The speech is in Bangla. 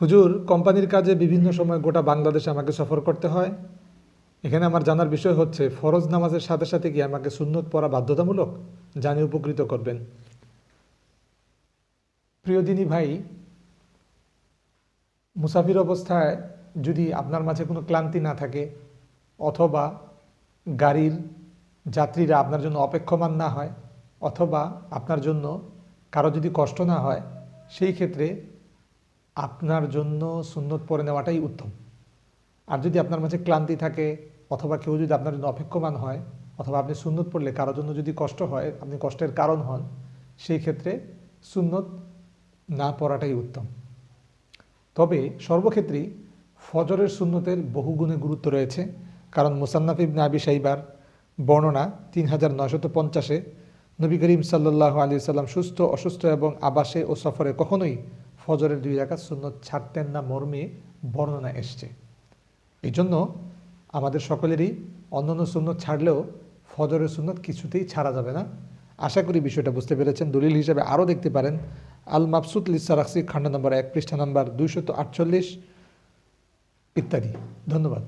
হুজুর, কোম্পানির কাজে বিভিন্ন সময় গোটা বাংলাদেশে আমাকে সফর করতে হয়। এখানে আমার জানার বিষয় হচ্ছে, ফরজ নামাজের সাথে সাথে কি আমাকে সুন্নত পড়া বাধ্যতামূলক? জানি উপকৃত করবেন। প্রিয়দিনী ভাই, মুসাফির অবস্থায় যদি আপনার মাঝে কোনো ক্লান্তি না থাকে, অথবা গাড়ির যাত্রীরা আপনার জন্য অপেক্ষমান না হয়, অথবা আপনার জন্য কারও যদি কষ্ট না হয়, সেই ক্ষেত্রে আপনার জন্য সুন্নত পরে নেওয়াটাই উত্তম। আর যদি আপনার মাঝে ক্লান্তি থাকে, অথবা কেউ যদি আপনার জন্য অপেক্ষমান হয়, অথবা আপনি সুন্নত পড়লে কারোর জন্য যদি কষ্ট হয়, আপনি কষ্টের কারণ হন, সেই ক্ষেত্রে সুন্নত না পড়াটাই উত্তম। তবে সর্বক্ষেত্রেই ফজরের সুন্নতের বহুগুণে গুরুত্ব রয়েছে, কারণ মুসান্নাফ ইবনে আবি সাইবার বর্ণনা তিন হাজার নয়শত পঞ্চাশে নবী করিম সাল্লাহ আলী সাল্লাম সুস্থ, অসুস্থ এবং আবাসে ও সফরে কখনোই ফজরের দুই রাকাত সুন্নত ছাড়তেন না মর্মে বর্ণনা এসছে। এই জন্য আমাদের সকলেরই অন্যান্য সুন্নত ছাড়লেও ফজরের সুন্নত কিছুতেই ছাড়া যাবে না। আশা করি বিষয়টা বুঝতে পেরেছেন। দলিল হিসাবে আরও দেখতে পারেন। আল মাবসুদ লিসারাক্সি খণ্ড নম্বর এক, পৃষ্ঠা নম্বর দুইশত আটচল্লিশ, ইত্যাদি। ধন্যবাদ।